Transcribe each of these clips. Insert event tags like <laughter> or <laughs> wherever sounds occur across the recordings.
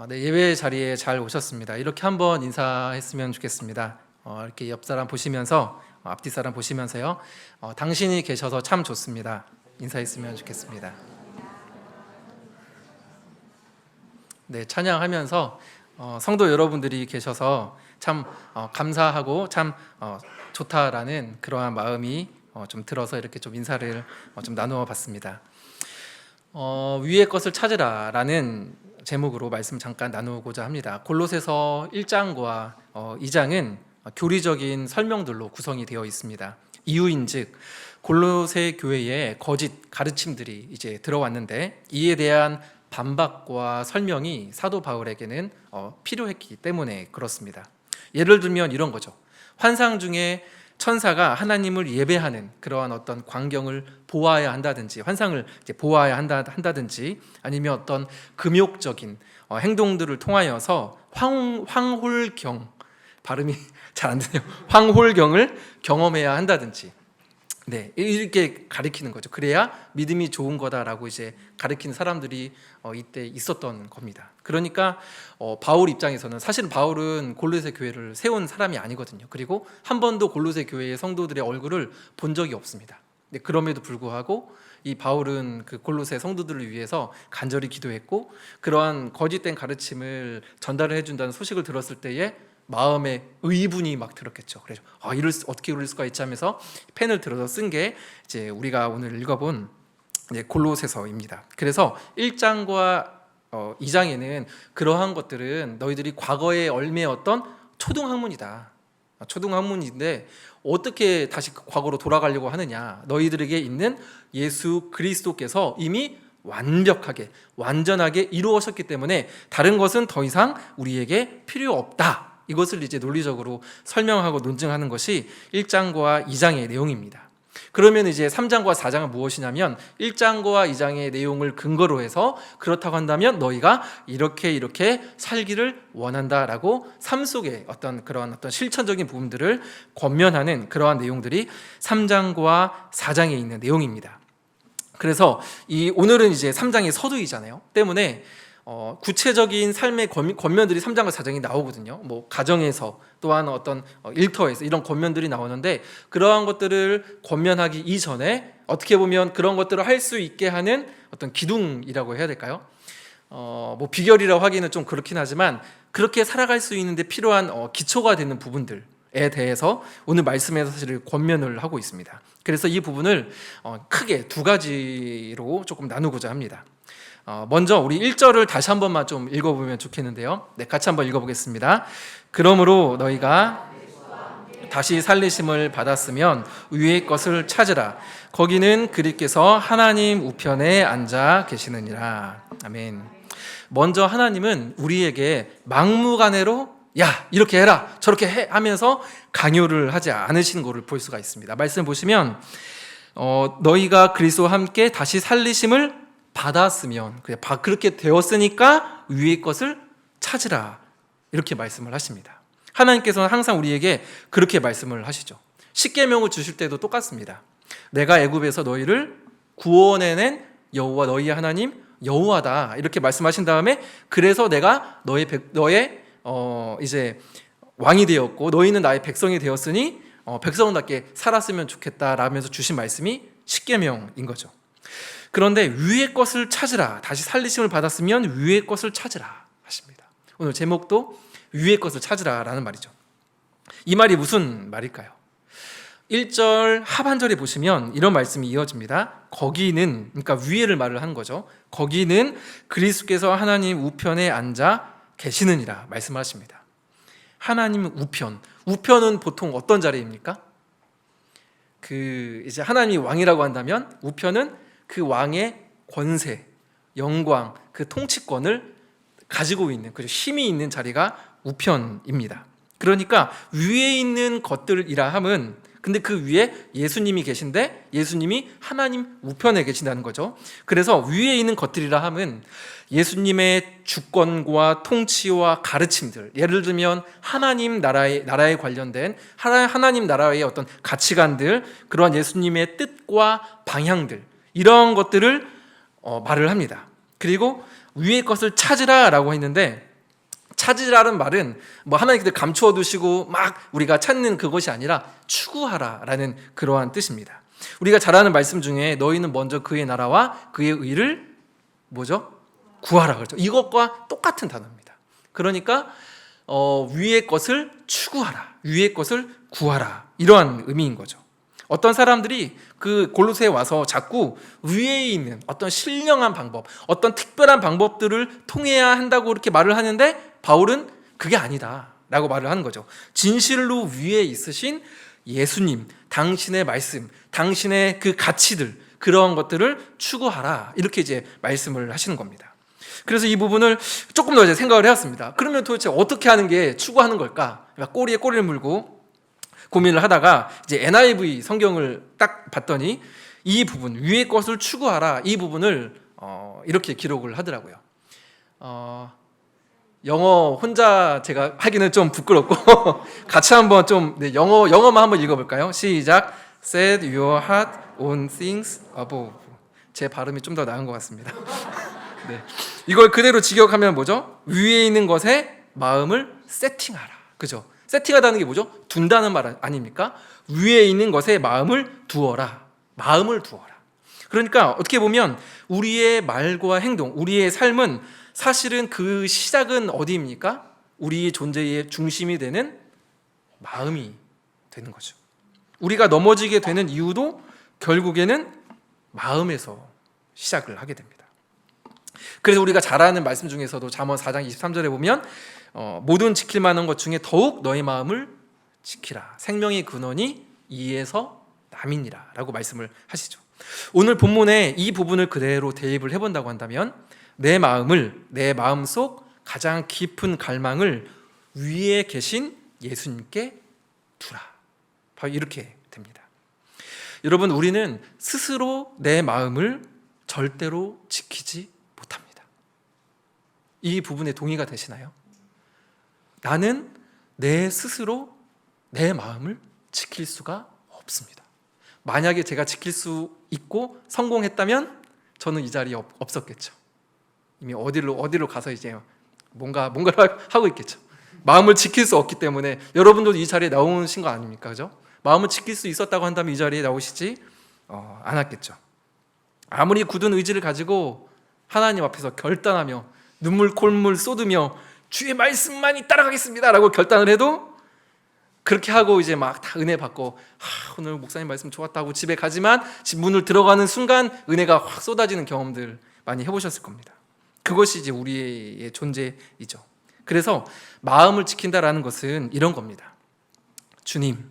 어, 네, 예배 자리에 잘 오셨습니다. 이렇게 한번 인사했으면 좋겠습니다. 어, 이렇게 옆 사람 보시면서 어, 앞뒤 사람 보시면서요. 어, 당신이 계셔서 참 좋습니다. 인사했으면 좋겠습니다. 네, 찬양하면서 어, 성도 여러분들이 계셔서 참 어, 감사하고 참 어, 좋다라는 그러한 마음이 어, 좀 들어서 이렇게 좀 인사를 어, 좀 나누어 봤습니다. 어, 위의 것을 찾으라라는 제목으로 말씀 잠깐 나누고자 합니다. 골로새서 1장과 어, 2장은 교리적인 설명들로 구성이 되어 있습니다. 이유인즉 골로새 교회에 거짓 가르침들이 이제 들어왔는데 이에 대한 반박과 설명이 사도 바울에게는 어, 필요했기 때문에 그렇습니다. 예를 들면 이런 거죠. 환상 중에 천사가 하나님을 예배하는 그러한 어떤 광경을 보아야 한다든지 환상을 보아야 한다, 한다든지 아니면 어떤 금욕적인 어, 행동들을 통하여서 황, 황홀경 발음이 <laughs> 잘 안 되네요. 황홀경을 경험해야 한다든지 네, 이렇게 가리키는 거죠. 그래야 믿음이 좋은 거다라고 이제 가리키는 사람들이 어, 이때 있었던 겁니다. 그러니까 어, 바울 입장에서는 사실은 바울은 골로새 교회를 세운 사람이 아니거든요. 그리고 한 번도 골로새 교회의 성도들의 얼굴을 본 적이 없습니다. 네, 그럼에도 불구하고 이 바울은 그 골로새 성도들을 위해서 간절히 기도했고 그러한 거짓된 가르침을 전달을 해준다는 소식을 들었을 때에 마음에 의분이 막 들었겠죠. 그래서 아, 이럴 수, 어떻게 이럴 수가 있지 하면서 펜을 들어서 쓴 게 이제 우리가 오늘 읽어본 이제 골로새서입니다. 그래서 1장과 어, 2장에는 그러한 것들은 너희들이 과거에 얽매였던 초등학문이다. 아, 초등학문인데 어떻게 다시 그 과거로 돌아가려고 하느냐? 너희들에게 있는 예수 그리스도께서 이미 완벽하게 완전하게 이루어졌기 때문에 다른 것은 더 이상 우리에게 필요 없다. 이것을 이제 논리적으로 설명하고 논증하는 것이 1장과 2장의 내용입니다. 그러면 이제 3장과 4장은 무엇이냐면 1장과 2장의 내용을 근거로 해서 그렇다고 한다면 너희가 이렇게 이렇게 살기를 원한다라고 삶 속에 어떤 그런 어떤 실천적인 부분들을 권면하는 그러한 내용들이 3장과 4장에 있는 내용입니다. 그래서 이 오늘은 이제 3장의 서두이잖아요. 때문에 어, 구체적인 삶의 권, 권면들이 3장과 4장이 나오거든요. 뭐 가정에서 또한 어떤 어, 일터에서 이런 권면들이 나오는데 그러한 것들을 권면하기 이전에 어떻게 보면 그런 것들을 할 수 있게 하는 어떤 기둥이라고 해야 될까요? 어, 뭐 비결이라고 하기는 좀 그렇긴 하지만 그렇게 살아갈 수 있는데 필요한 어, 기초가 되는 부분들 에 대해서 오늘 말씀에서 사실 권면을 하고 있습니다. 그래서 이 부분을 어, 크게 두 가지로 조금 나누고자 합니다. 어, 먼저 우리 1절을 다시 한 번만 좀 읽어보면 좋겠는데요. 네, 같이 한번 읽어보겠습니다. 그러므로 너희가 다시 살리심을 받았으면 위의 것을 찾으라. 거기는 그리께서 하나님 우편에 앉아 계시느니라. 아멘. 먼저 하나님은 우리에게 막무가내로 야 이렇게 해라 저렇게 해 하면서 강요를 하지 않으시는 것을 볼 수가 있습니다. 말씀 보시면 어, 너희가 그리스도와 함께 다시 살리심을 받았으면 바- 그렇게 되었으니까 위의 것을 찾으라 이렇게 말씀을 하십니다. 하나님께서는 항상 우리에게 그렇게 말씀을 하시죠. 십계명을 주실 때도 똑같습니다. 내가 애굽에서 너희를 구원해낸 여호와 너희의 하나님 여호와다 이렇게 말씀하신 다음에 그래서 내가 너의 백, 너의 어 이제 왕이 되었고 너희는 나의 백성이 되었으니 어, 백성답게 살았으면 좋겠다라면서 주신 말씀이 십계명인 거죠. 그런데 위의 것을 찾으라. 다시 살리심을 받았으면 위의 것을 찾으라 하십니다. 오늘 제목도 위의 것을 찾으라라는 말이죠. 이 말이 무슨 말일까요? 1절 하반절에 보시면 이런 말씀이 이어집니다. 거기는 그러니까 위에를 말을 한 거죠. 거기는 그리스도께서 하나님 우편에 앉아 계시느니라 말씀하십니다. 하나님 우편. 우편은 보통 어떤 자리입니까? 그 이제 하나님이 왕이라고 한다면 우편은 그 왕의 권세, 영광, 그 통치권을 가지고 있는 그 힘이 있는 자리가 우편입니다. 그러니까 위에 있는 것들이라 함은 근데 그 위에 예수님이 계신데 예수님이 하나님 우편에 계신다는 거죠. 그래서 위에 있는 것들이라 함은 예수님의 주권과 통치와 가르침들, 예를 들면 하나님 나라에 나라에 관련된 하나, 하나님 나라의 어떤 가치관들, 그러한 예수님의 뜻과 방향들 이런 것들을 어, 말을 합니다. 그리고 위의 것을 찾으라라고 했는데 찾으라는 말은 뭐 하나님께서 감추어 두시고 막 우리가 찾는 그것이 아니라 추구하라라는 그러한 뜻입니다. 우리가 잘 아는 말씀 중에 너희는 먼저 그의 나라와 그의 의를 뭐죠? 구하라 그렇죠. 이것과 똑같은 단어입니다. 그러니까 어, 위의 것을 추구하라. 위의 것을 구하라. 이러한 의미인 거죠. 어떤 사람들이 그 골로새에 와서 자꾸 위에 있는 어떤 신령한 방법, 어떤 특별한 방법들을 통해야 한다고 이렇게 말을 하는데 바울은 그게 아니다 라고 말을 하는 거죠. 진실로 위에 있으신 예수님, 당신의 말씀, 당신의 그 가치들 그러한 것들을 추구하라 이렇게 이제 말씀을 하시는 겁니다. 그래서 이 부분을 조금 더 이제 생각을 해왔습니다. 그러면 도대체 어떻게 하는 게 추구하는 걸까? 꼬리에 꼬리를 물고 고민을 하다가 이제 NIV 성경을 딱 봤더니 이 부분 위의 것을 추구하라 이 부분을 어, 이렇게 기록을 하더라고요. 어, 영어 혼자 제가 하기는 좀 부끄럽고 <laughs> 같이 한번 좀 네, 영어 영어만 한번 읽어볼까요? 시작. Set your heart on things above. 제 발음이 좀 더 나은 것 같습니다. <laughs> 네. 이걸 그대로 직역하면 뭐죠? 위에 있는 것에 마음을 세팅하라. 그죠? 세팅하다는 게 뭐죠? 둔다는 말 아닙니까? 위에 있는 것에 마음을 두어라. 마음을 두어라. 그러니까 어떻게 보면 우리의 말과 행동, 우리의 삶은 사실은 그 시작은 어디입니까? 우리의 존재의 중심이 되는 마음이 되는 거죠. 우리가 넘어지게 되는 이유도 결국에는 마음에서 시작을 하게 됩니다. 그래서 우리가 잘 아는 말씀 중에서도 잠언 4장 23절에 보면 어, 모든 지킬 만한 것 중에 더욱 너희 마음을 지키라. 생명의 근원이 이에서 남이니라라고 말씀을 하시죠. 오늘 본문에 이 부분을 그대로 대입을 해본다고 한다면 내 마음을 내 마음 속 가장 깊은 갈망을 위에 계신 예수님께 두라. 바로 이렇게 됩니다. 여러분 우리는 스스로 내 마음을 절대로 지키지 못합니다. 이 부분에 동의가 되시나요? 나는 내 스스로 내 마음을 지킬 수가 없습니다. 만약에 제가 지킬 수 있고 성공했다면 저는 이 자리에 없, 없었겠죠. 이미 어디로 어디로 가서 이제 뭔가 뭔가를 하고 있겠죠. 마음을 지킬 수 없기 때문에 여러분도 이 자리에 나오신 거 아닙니까, 그죠? 마음을 지킬 수 있었다고 한다면 이 자리에 나오시지 어, 않았겠죠. 아무리 굳은 의지를 가지고 하나님 앞에서 결단하며 눈물 콧물 쏟으며 주의 말씀만이 따라가겠습니다라고 결단을 해도 그렇게 하고 이제 막 다 은혜 받고 아, 오늘 목사님 말씀 좋았다고 집에 가지만 집 문을 들어가는 순간 은혜가 확 쏟아지는 경험들 많이 해보셨을 겁니다. 그것이 이제 우리의 존재이죠. 그래서 마음을 지킨다라는 것은 이런 겁니다. 주님,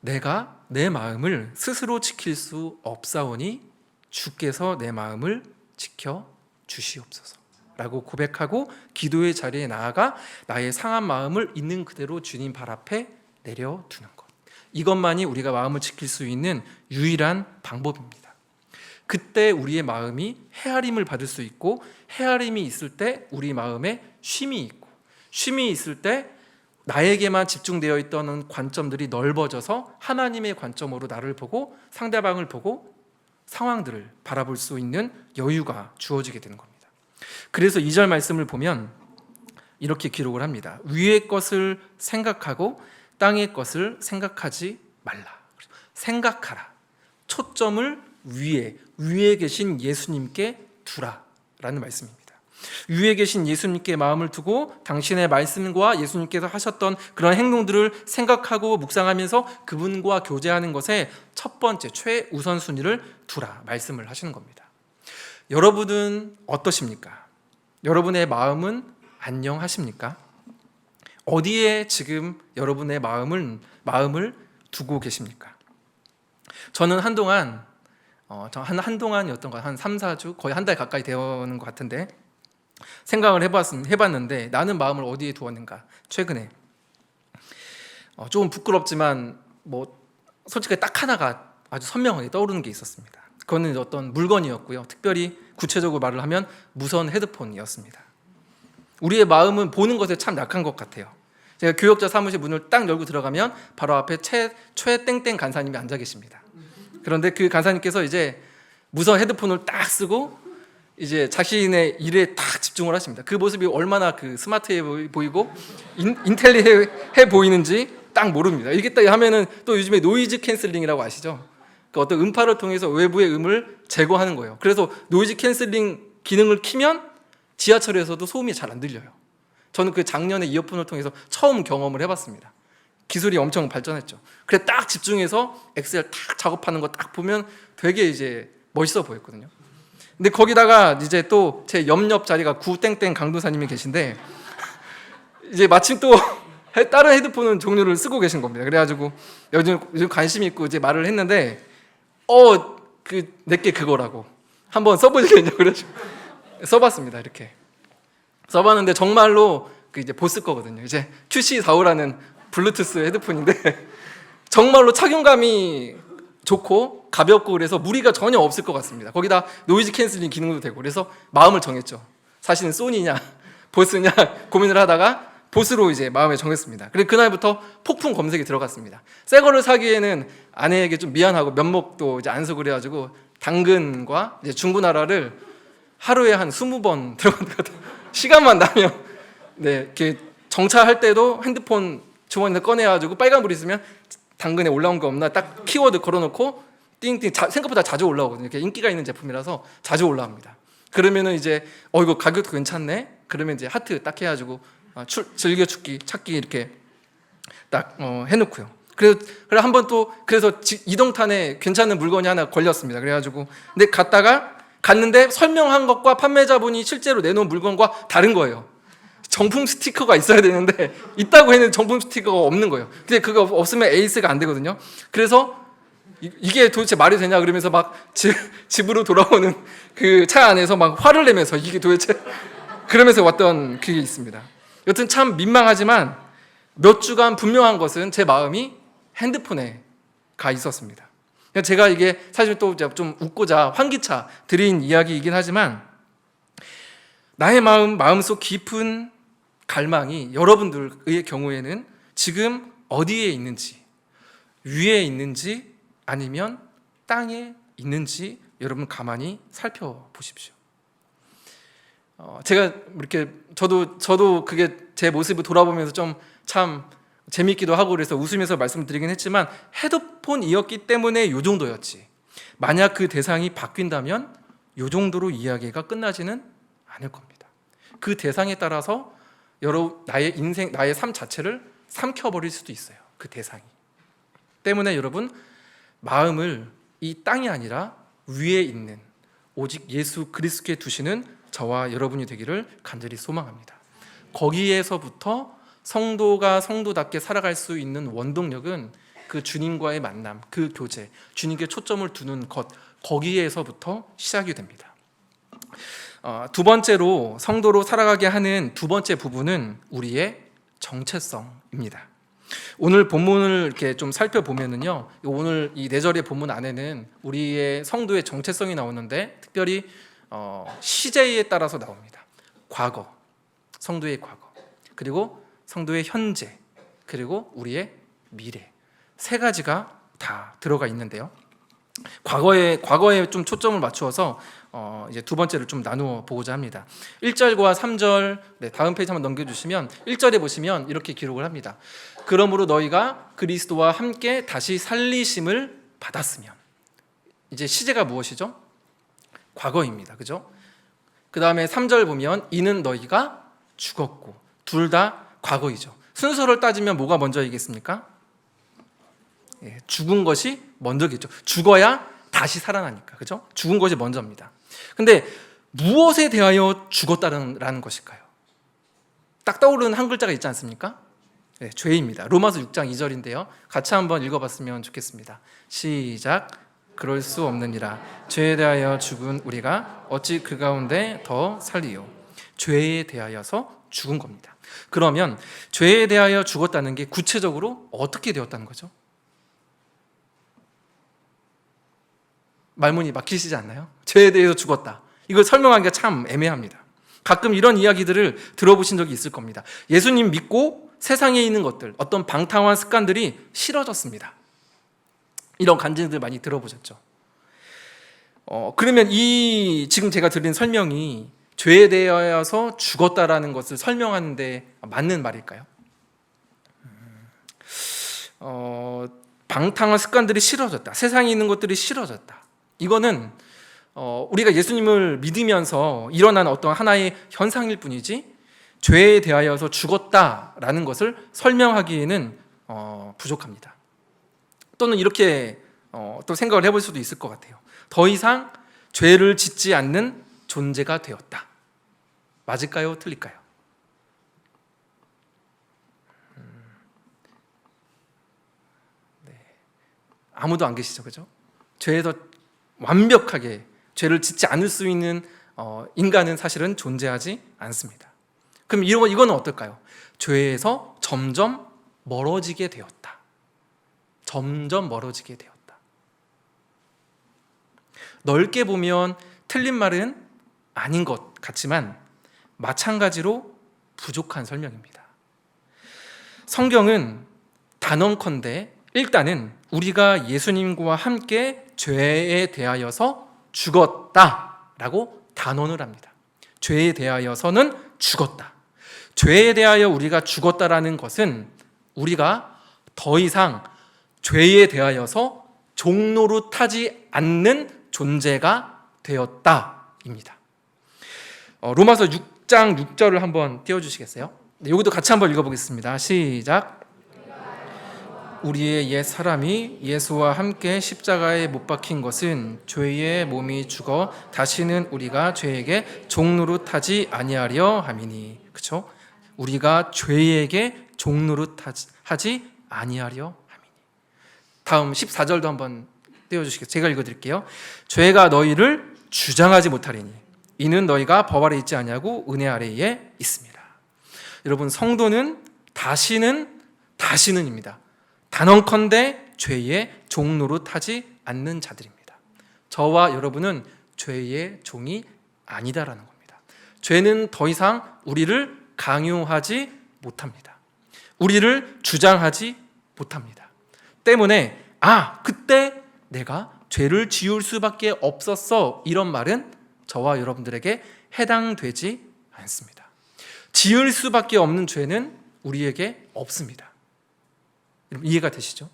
내가 내 마음을 스스로 지킬 수 없사오니 주께서 내 마음을 지켜 주시옵소서. 라고 고백하고 기도의 자리에 나아가 나의 상한 마음을 있는 그대로 주님 발 앞에 내려두는 것. 이것만이 우리가 마음을 지킬 수 있는 유일한 방법입니다. 그때 우리의 마음이 헤아림을 받을 수 있고 헤아림이 있을 때 우리 마음에 쉼이 있고 쉼이 있을 때 나에게만 집중되어 있던 관점들이 넓어져서 하나님의 관점으로 나를 보고 상대방을 보고 상황들을 바라볼 수 있는 여유가 주어지게 되는 겁니다. 그래서 2절 말씀을 보면 이렇게 기록을 합니다. 위의 것을 생각하고 땅의 것을 생각하지 말라. 생각하라. 초점을 위에 위에 계신 예수님께 두라라는 말씀입니다. 위에 계신 예수님께 마음을 두고 당신의 말씀과 예수님께서 하셨던 그런 행동들을 생각하고 묵상하면서 그분과 교제하는 것에 첫 번째 최우선 순위를 두라 말씀을 하시는 겁니다. 여러분은 어떠십니까? 여러분의 마음은 안녕하십니까? 어디에 지금 여러분의 마음을 마음을 두고 계십니까? 저는 한동안 어, 한 한동안이었던 것, 한 3, 4주, 거의 한 달 가까이 되어는 것 같은데 생각을 해봤, 해봤는데 나는 마음을 어디에 두었는가? 최근에 어, 조금 부끄럽지만 뭐 솔직히 딱 하나가 아주 선명하게 떠오르는 게 있었습니다. 그거는 어떤 물건이었고요. 특별히 구체적으로 말을 하면 무선 헤드폰이었습니다. 우리의 마음은 보는 것에 참 약한 것 같아요. 제가 교역자 사무실 문을 딱 열고 들어가면 바로 앞에 최, 최 땡땡 간사님이 앉아 계십니다. 그런데 그 간사님께서 이제 무선 헤드폰을 딱 쓰고 이제 자신의 일에 딱 집중을 하십니다. 그 모습이 얼마나 그 스마트해 보이- 보이고 인, 인텔리해 보이는지 딱 모릅니다. 이게 딱 하면은 또 요즘에 노이즈 캔슬링이라고 아시죠? 그 어떤 음파를 통해서 외부의 음을 제거하는 거예요. 그래서 노이즈 캔슬링 기능을 키면 지하철에서도 소음이 잘 안 들려요. 저는 그 작년에 이어폰을 통해서 처음 경험을 해봤습니다. 기술이 엄청 발전했죠. 그래 딱 집중해서 엑셀 딱 작업하는 거 딱 보면 되게 이제 멋있어 보였거든요. 근데 거기다가 이제 또 제 옆옆 자리가 구땡땡 강도사님이 계신데 이제 마침 또 해- <laughs> 다른 헤드폰은 종류를 쓰고 계신 겁니다. 그래가지고 요즘, 요즘 관심 있고 이제 말을 했는데 어 그 내게 그거라고 한번 써보시겠냐고 그래가지고 <laughs> 써봤습니다. 이렇게 써봤는데 정말로 그 이제 보스 거거든요. 이제 QC45라는 블루투스 헤드폰인데 <laughs> 정말로 착용감이 좋고 가볍고 그래서 무리가 전혀 없을 것 같습니다. 거기다 노이즈 캔슬링 기능도 되고 그래서 마음을 정했죠. 사실은 소니냐 <laughs> 보스냐 고민을 하다가 보스로 이제 마음에 정했습니다. 그리고 그날부터 폭풍 검색이 들어갔습니다. 새 거를 사기에는 아내에게 좀 미안하고 면목도 이제 안서 그래가지고 당근과 이제 중고나라를 하루에 한 20번 들어간 것 같아요. 시간만 나면 네, 이렇게 정차할 때도 핸드폰 주머니에서 꺼내가지고 빨간불 있으면 당근에 올라온 거 없나 딱 키워드 걸어놓고 띵띵 자, 생각보다 자주 올라오거든요. 이렇게 인기가 있는 제품이라서 자주 올라옵니다. 그러면은 이제 어 이거 가격도 괜찮네. 그러면 이제 하트 딱 해가지고 즐겨 죽기 찾기 이렇게 딱 어, 해놓고요. 그래서 그래 한번 또 그래서 지- 이동탄에 괜찮은 물건이 하나 걸렸습니다. 그래가지고 근데 갔다가 갔는데 설명한 것과 판매자분이 실제로 내놓은 물건과 다른 거예요. 정품 스티커가 있어야 되는데 <laughs> 있다고 했는데 정품 스티커가 없는 거예요. 근데 그거 없으면 에이스가 안 되거든요. 그래서 이- 이게 도대체 말이 되냐 그러면서 막 집, <laughs> 집으로 돌아오는 그 차 안에서 막 화를 내면서 이게 도대체 <laughs> 그러면서 왔던 그게 있습니다. 여튼 참 민망하지만 몇 주간 분명한 것은 제 마음이 핸드폰에 가 있었습니다. 그러니까 제가 이게 사실 또 좀 웃고자 환기차 드린 이야기이긴 하지만 나의 마음 마음속 깊은 갈망이 여러분들의 경우에는 지금 어디에 있는지 위에 있는지 아니면 땅에 있는지 여러분 가만히 살펴보십시오. 어, 제가 이렇게 저도 저도 그게 제 모습을 돌아보면서 좀 참 재밌기도 하고 그래서 웃으면서 말씀드리긴 했지만 헤드폰이었기 때문에 요 정도였지. 만약 그 대상이 바뀐다면 요 정도로 이야기가 끝나지는 않을 겁니다. 그 대상에 따라서 여러 나의 인생, 나의 삶 자체를 삼켜버릴 수도 있어요. 그 대상이. 때문에 여러분 마음을 이 땅이 아니라 위에 있는 오직 예수 그리스도께 두시는 저와 여러분이 되기를 간절히 소망합니다. 거기에서부터 성도가 성도답게 살아갈 수 있는 원동력은 그 주님과의 만남, 그 교제, 주님께 초점을 두는 것 거기에서부터 시작이 됩니다. 어, 두 번째로 성도로 살아가게 하는 두 번째 부분은 우리의 정체성입니다. 오늘 본문을 이렇게 좀 살펴보면은요, 오늘 이 네 절의 본문 안에는 우리의 성도의 정체성이 나오는데 특별히 어, 시제에 따라서 나옵니다. 과거, 성도의 과거, 그리고 성도의 현재, 그리고 우리의 미래 세 가지가 다 들어가 있는데요. 과거에 과거에 좀 초점을 맞추어서 어, 이제 두 번째를 좀 나누어 보고자 합니다. 1절과 3절 네, 다음 페이지 한번 넘겨 주시면 1절에 보시면 이렇게 기록을 합니다. 그러므로 너희가 그리스도와 함께 다시 살리심을 받았으면 이제 시제가 무엇이죠? 과거입니다. 그죠? 그 다음에 3절 보면 이는 너희가 죽었고 둘 다 과거이죠. 순서를 따지면 뭐가 먼저이겠습니까? 예, 죽은 것이 먼저겠죠. 죽어야 다시 살아나니까. 그죠? 죽은 것이 먼저입니다. 근데 무엇에 대하여 죽었다는 것일까요? 딱 떠오르는 한 글자가 있지 않습니까? 네, 죄입니다. 로마서 6장 2절인데요. 같이 한번 읽어봤으면 좋겠습니다. 시작. 그럴 수 없느니라. 죄에 대하여 죽은 우리가 어찌 그 가운데 더 살리요? 죄에 대하여서 죽은 겁니다. 그러면 죄에 대하여 죽었다는 게 구체적으로 어떻게 되었다는 거죠? 말문이 막히시지 않나요? 죄에 대해서 죽었다. 이걸 설명하기가 참 애매합니다. 가끔 이런 이야기들을 들어보신 적이 있을 겁니다. 예수님 믿고 세상에 있는 것들, 어떤 방탕한 습관들이 싫어졌습니다. 이런 간증들 많이 들어보셨죠. 어, 그러면 이 지금 제가 드린 설명이 죄에 대하여서 죽었다라는 것을 설명하는데 맞는 말일까요? 음, 어, 방탕한 습관들이 싫어졌다. 세상에 있는 것들이 싫어졌다. 이거는 어, 우리가 예수님을 믿으면서 일어난 어떤 하나의 현상일 뿐이지 죄에 대하여서 죽었다라는 것을 설명하기에는 어, 부족합니다. 또는 이렇게 어, 또 생각을 해볼 수도 있을 것 같아요. 더 이상 죄를 짓지 않는 존재가 되었다. 맞을까요? 틀릴까요? 음, 네. 아무도 안 계시죠, 그죠? 죄에서 완벽하게 죄를 짓지 않을 수 있는 어, 인간은 사실은 존재하지 않습니다. 그럼 이거 이거는 어떨까요? 죄에서 점점 멀어지게 되었다. 점점 멀어지게 되었다. 넓게 보면 틀린 말은 아닌 것 같지만 마찬가지로 부족한 설명입니다. 성경은 단언컨대 일단은 우리가 예수님과 함께 죄에 대하여서 죽었다라고 단언을 합니다. 죄에 대하여서는 죽었다. 죄에 대하여 우리가 죽었다라는 것은 우리가 더 이상 죄에 대하여서 종로로 타지 않는 존재가 되었다입니다. 어, 로마서 6장 6절을 한번 띄워주시겠어요? 네, 여기도 같이 한번 읽어보겠습니다. 시작. 우리의 옛 사람이 예수와 함께 십자가에 못 박힌 것은 죄의 몸이 죽어 다시는 우리가 죄에게 종로로 타지 아니하려 함이니 그렇죠? 우리가 죄에게 종로로 타지 하지 아니하려 다음 14절도 한번 떼어주시겠어요? 제가 읽어드릴게요. 죄가 너희를 주장하지 못하리니 이는 너희가 법 아래 있지 아니하고 은혜 아래에 있습니다. 여러분 성도는 다시는 다시는입니다. 단언컨대 죄의 종로로 타지 않는 자들입니다. 저와 여러분은 죄의 종이 아니다라는 겁니다. 죄는 더 이상 우리를 강요하지 못합니다. 우리를 주장하지 못합니다. 때문에 아 그때 내가 죄를 지을 수밖에 없었어 이런 말은 저와 여러분들에게 해당되지 않습니다. 지을 수밖에 없는 죄는 우리에게 없습니다. 이해가 되시죠?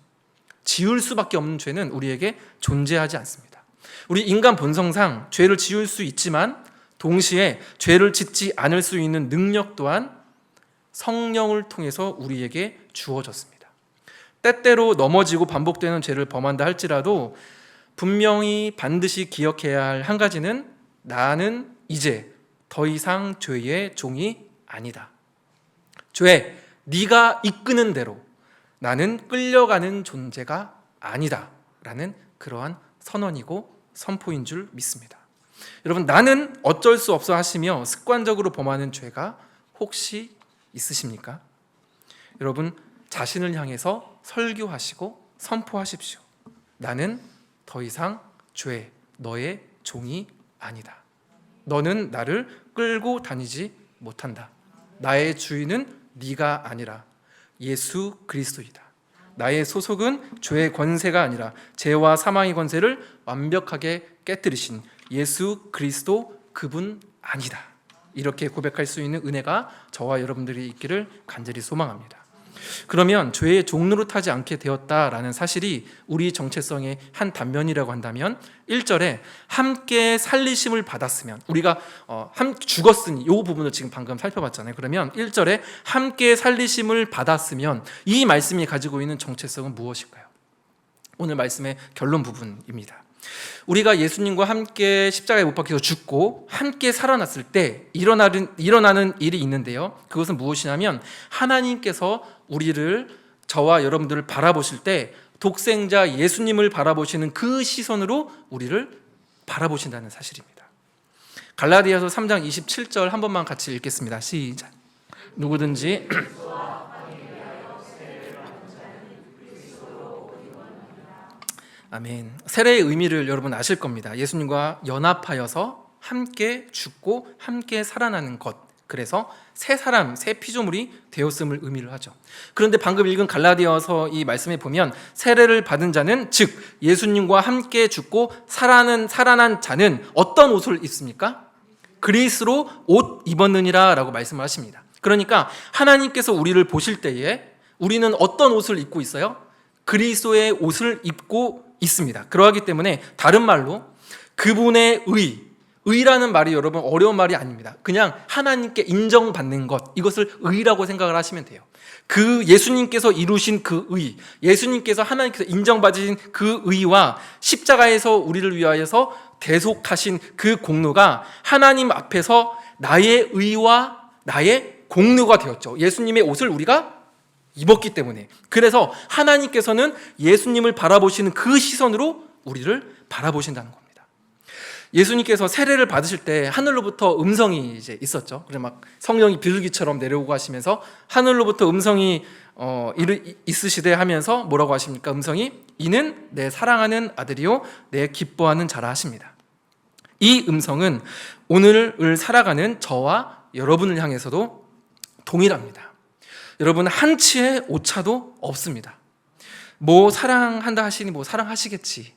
지을 수밖에 없는 죄는 우리에게 존재하지 않습니다. 우리 인간 본성상 죄를 지을 수 있지만 동시에 죄를 짓지 않을 수 있는 능력 또한 성령을 통해서 우리에게 주어졌습니다. 때때로 넘어지고 반복되는 죄를 범한다 할지라도 분명히 반드시 기억해야 할 한 가지는 나는 이제 더 이상 죄의 종이 아니다. 죄, 네가 이끄는 대로 나는 끌려가는 존재가 아니다 라는 그러한 선언이고 선포인 줄 믿습니다. 여러분 나는 어쩔 수 없어 하시며 습관적으로 범하는 죄가 혹시 있으십니까? 여러분 자신을 향해서 설교하시고 선포하십시오. 나는 더 이상 죄 너의 종이 아니다. 너는 나를 끌고 다니지 못한다. 나의 주인은 네가 아니라 예수 그리스도이다. 나의 소속은 죄의 권세가 아니라 죄와 사망의 권세를 완벽하게 깨뜨리신 예수 그리스도 그분 아니다. 이렇게 고백할 수 있는 은혜가 저와 여러분들이 있기를 간절히 소망합니다. 그러면 죄의 종로로 타지 않게 되었다라는 사실이 우리 정체성의 한 단면이라고 한다면 1절에 함께 살리심을 받았으면 우리가 어, 함 죽었으니 이 부분을 지금 방금 살펴봤잖아요. 그러면 1절에 함께 살리심을 받았으면 이 말씀이 가지고 있는 정체성은 무엇일까요? 오늘 말씀의 결론 부분입니다. 우리가 예수님과 함께 십자가에 못 박혀서 죽고 함께 살아났을 때 일어나는, 일어나는 일이 있는데요. 그것은 무엇이냐면 하나님께서 우리를 저와 여러분들을 바라보실 때 독생자 예수님을 바라보시는 그 시선으로 우리를 바라보신다는 사실입니다. 갈라디아서 3장 27절 한 번만 같이 읽겠습니다. 시작. 누구든지 아멘. 세례의 의미를 여러분 아실 겁니다. 예수님과 연합하여서 함께 죽고 함께 살아나는 것. 그래서 새 사람, 새 피조물이 되었음을 의미를 하죠. 그런데 방금 읽은 갈라디아서 이 말씀에 보면 세례를 받은 자는 즉 예수님과 함께 죽고 살아는 살아난 자는 어떤 옷을 입습니까? 그리스로 옷 입었느니라라고 말씀을 하십니다. 그러니까 하나님께서 우리를 보실 때에 우리는 어떤 옷을 입고 있어요? 그리스도의 옷을 입고 있습니다. 그러하기 때문에 다른 말로 그분의 의, 의라는 말이 여러분 어려운 말이 아닙니다. 그냥 하나님께 인정받는 것, 이것을 의라고 생각을 하시면 돼요. 그 예수님께서 이루신 그 의, 예수님께서 하나님께서 인정받으신 그 의와 십자가에서 우리를 위하여서 대속하신 그 공로가 하나님 앞에서 나의 의와 나의 공로가 되었죠. 예수님의 옷을 우리가 입었기 때문에. 그래서 하나님께서는 예수님을 바라보시는 그 시선으로 우리를 바라보신다는 겁니다. 예수님께서 세례를 받으실 때 하늘로부터 음성이 이제 있었죠. 그래 막 성령이 비둘기처럼 내려오고 하시면서 하늘로부터 음성이 어, 있으시되 하면서 뭐라고 하십니까? 음성이 이는 내 사랑하는 아들이요 내 기뻐하는 자라 하십니다. 이 음성은 오늘을 살아가는 저와 여러분을 향해서도 동일합니다. 여러분 한 치의 오차도 없습니다. 뭐 사랑한다 하시니 뭐 사랑하시겠지.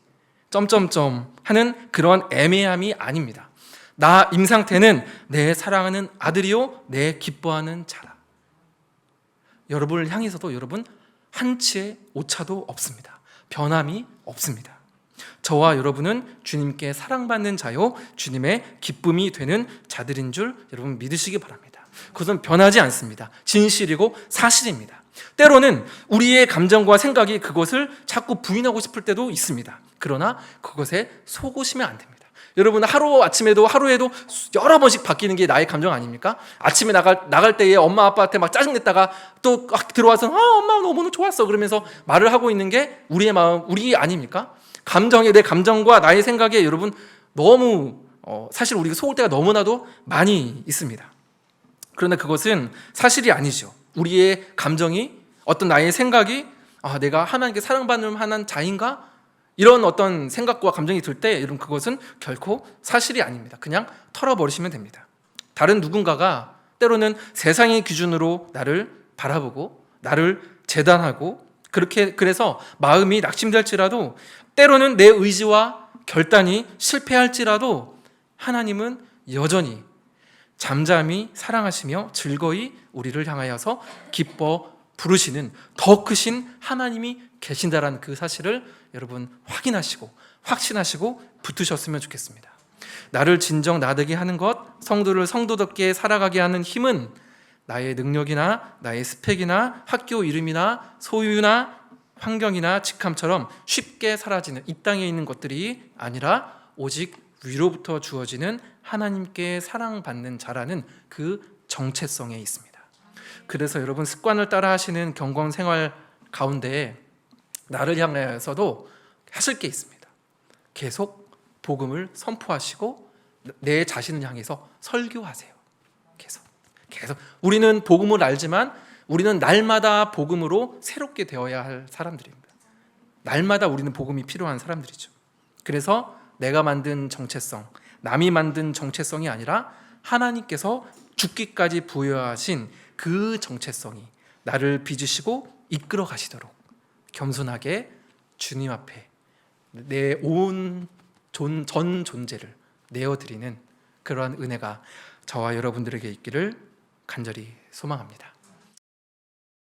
점점점 하는 그런 애매함이 아닙니다. 나 임상태는 내 사랑하는 아들이요 내 기뻐하는 자라. 여러분을 향해서도 여러분 한 치의 오차도 없습니다. 변함이 없습니다. 저와 여러분은 주님께 사랑받는 자요 주님의 기쁨이 되는 자들인 줄 여러분 믿으시기 바랍니다. 그것은 변하지 않습니다. 진실이고 사실입니다. 때로는 우리의 감정과 생각이 그것을 자꾸 부인하고 싶을 때도 있습니다. 그러나 그것에 속으시면 안 됩니다. 여러분 하루 아침에도 하루에도 여러 번씩 바뀌는 게 나의 감정 아닙니까? 아침에 나갈 나갈 때에 엄마 아빠한테 막 짜증 냈다가 또 들어와서 아 엄마 너무 좋았어 그러면서 말을 하고 있는 게 우리의 마음 우리 아닙니까? 감정에 내 감정과 나의 생각에 여러분 너무 어, 사실 우리가 속을 때가 너무나도 많이 있습니다. 그런데 그것은 사실이 아니죠. 우리의 감정이 어떤 나의 생각이 아, 내가 하나님께 사랑받는 만한 자인가? 이런 어떤 생각과 감정이 들 때 여러분 그것은 결코 사실이 아닙니다. 그냥 털어버리시면 됩니다. 다른 누군가가 때로는 세상의 기준으로 나를 바라보고 나를 재단하고 그렇게 그래서 마음이 낙심될지라도 때로는 내 의지와 결단이 실패할지라도 하나님은 여전히 잠잠히 사랑하시며 즐거이 우리를 향하여서 기뻐 부르시는 더 크신 하나님이 계신다라는 그 사실을 여러분 확인하시고 확신하시고 붙으셨으면 좋겠습니다. 나를 진정 나되게 하는 것, 성도를 성도답게 살아가게 하는 힘은 나의 능력이나 나의 스펙이나 학교 이름이나 소유나 환경이나 직함처럼 쉽게 사라지는 이 땅에 있는 것들이 아니라 오직 위로부터 주어지는 하나님께 사랑받는 자라는 그 정체성에 있습니다. 그래서 여러분 습관을 따라 하시는 경건 생활 가운데 나를 향해서도 하실 게 있습니다. 계속 복음을 선포하시고 내 자신을 향해서 설교하세요. 계속 계속 우리는 복음을 알지만 우리는 날마다 복음으로 새롭게 되어야 할 사람들입니다. 날마다 우리는 복음이 필요한 사람들이죠. 그래서 내가 만든 정체성, 남이 만든 정체성이 아니라 하나님께서 죽기까지 부여하신 그 정체성이 나를 빚으시고 이끌어 가시도록 겸손하게 주님 앞에 내 온 전 존재를 내어드리는 그러한 은혜가 저와 여러분들에게 있기를 간절히 소망합니다.